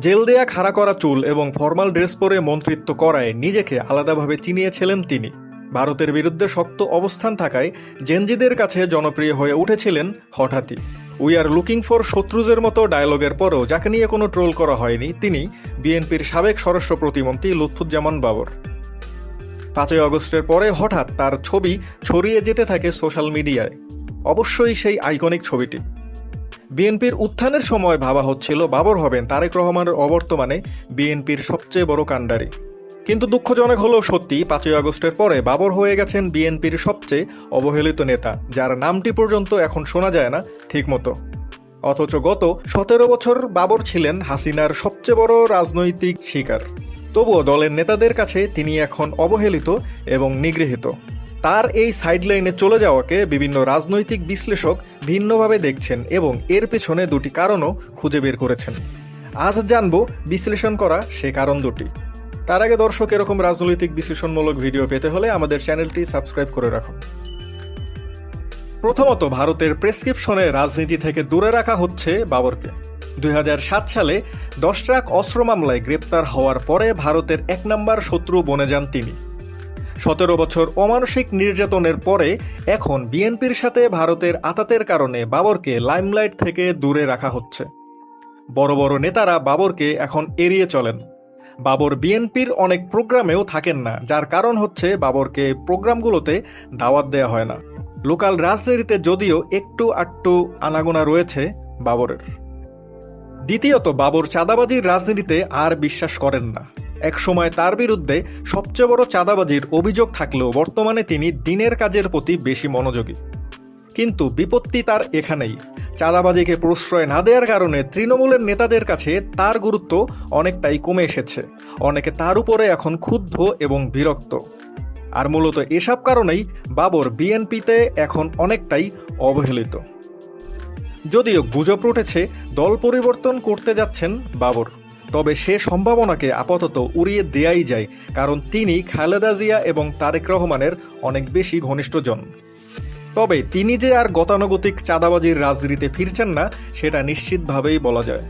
Jail দেয়া খাড়া করা চুল এবং ফর্মাল ড্রেস পরে মন্ত্রিত্ব করায় নিজেকে আলাদাভাবে চিনিয়েছিলেন তিনি। ভারতের বিরুদ্ধে শক্ত অবস্থান থাকায় জেনজিদের কাছে জনপ্রিয় হয়ে উঠেছিলেন হঠাৎই। উই আর লুকিং ফর শত্রুজের মতো ডায়লগের পরও যাকে নিয়ে কোনো ট্রোল করা হয়নি, তিনি বিএনপির সাবেক স্বরাষ্ট্র প্রতিমন্ত্রী লুৎফুজ্জামান বাবর। পাঁচই আগস্টের পরে হঠাৎ তার ছবি ছড়িয়ে যেতে থাকে সোশ্যাল মিডিয়ায়। অবশ্যই সেই আইকনিক ছবিটি। বিএনপির উত্থানের সময় ভাবা হচ্ছিল, বাবর হবেন তারেক রহমানের অবর্তমানে বিএনপির সবচেয়ে বড় কাণ্ডারি। কিন্তু দুঃখজনক হলেও সত্যি, পাঁচই আগস্টের পরে বাবর হয়ে গেছেন বিএনপির সবচেয়ে অবহেলিত নেতা, যার নামটি পর্যন্ত এখন শোনা যায় না ঠিকমতো। অথচ গত সতেরো বছর বাবর ছিলেন হাসিনার সবচেয়ে বড় রাজনৈতিক শিকার। তবুও দলের নেতাদের কাছে তিনি এখন অবহেলিত এবং নিগৃহীত। তার এই সাইডলাইনে চলে যাওয়াকে বিভিন্ন রাজনৈতিক বিশ্লেষক ভিন্নভাবে দেখছেন এবং এর পেছনে দুটি কারণও খুঁজে বের করেছেন। আজ জানব বিশ্লেষণ করা সে কারণ দুটি। তার আগে দর্শক, এরকম রাজনৈতিক বিশ্লেষণমূলক ভিডিও পেতে হলে আমাদের চ্যানেলটি সাবস্ক্রাইব করে রাখুন। প্রথমত, ভারতের প্রেসক্রিপশনে রাজনীতি থেকে দূরে রাখা হচ্ছে বাবরকে। দুই হাজার সাত সালে দশ ট্রাক অস্ত্র মামলায় গ্রেপ্তার হওয়ার পরে ভারতের এক নম্বর শত্রু বনে যান তিনি। সতেরো বছর অমানসিক নির্যাতনের পরে এখন বিএনপির সাথে ভারতের আতাতের কারণে বাবরকে লাইমলাইট থেকে দূরে রাখা হচ্ছে। বড় বড় নেতারা বাবরকে এখন এড়িয়ে চলেন। বাবর বিএনপির অনেক প্রোগ্রামেও থাকেন না, যার কারণ হচ্ছে বাবরকে প্রোগ্রামগুলোতে দাওয়াত দেওয়া হয় না। লোকাল রাজনীতিতে যদিও একটু আটটু আনাগোনা রয়েছে বাবরের। দ্বিতীয়ত, বাবর চাঁদাবাজির রাজনীতিতে আর বিশ্বাস করেন না। একসময় তার বিরুদ্ধে সবচেয়ে বড় চাঁদাবাজির অভিযোগ থাকলেও বর্তমানে তিনি দিনের কাজের প্রতি বেশি মনোযোগী। কিন্তু বিপত্তি তার এখানেই। চাঁদাবাজিকে প্রশ্রয় না দেওয়ার কারণে তৃণমূলের নেতাদের কাছে তার গুরুত্ব অনেকটাই কমে এসেছে। অনেকে তার উপরে এখন ক্ষুব্ধ এবং বিরক্ত। আর মূলত এসব কারণেই বাবর বিএনপিতে এখন অনেকটাই অবহেলিত। যদিও গুজব উঠেছে দল পরিবর্তন করতে যাচ্ছেন বাবর। তবে সে সম্ভাবনাকে আপাতত উড়িয়ে দেয়াই যায়, কারণ তিনি খালেদা জিয়া এবং তারেক রহমানের অনেক বেশি ঘনিষ্ঠজন তবে তিনি যে আর গতানুগতিক চাঁদাবাজির রাজনীতিতে ফিরছেন না, সেটা নিশ্চিতভাবেই বলা যায়।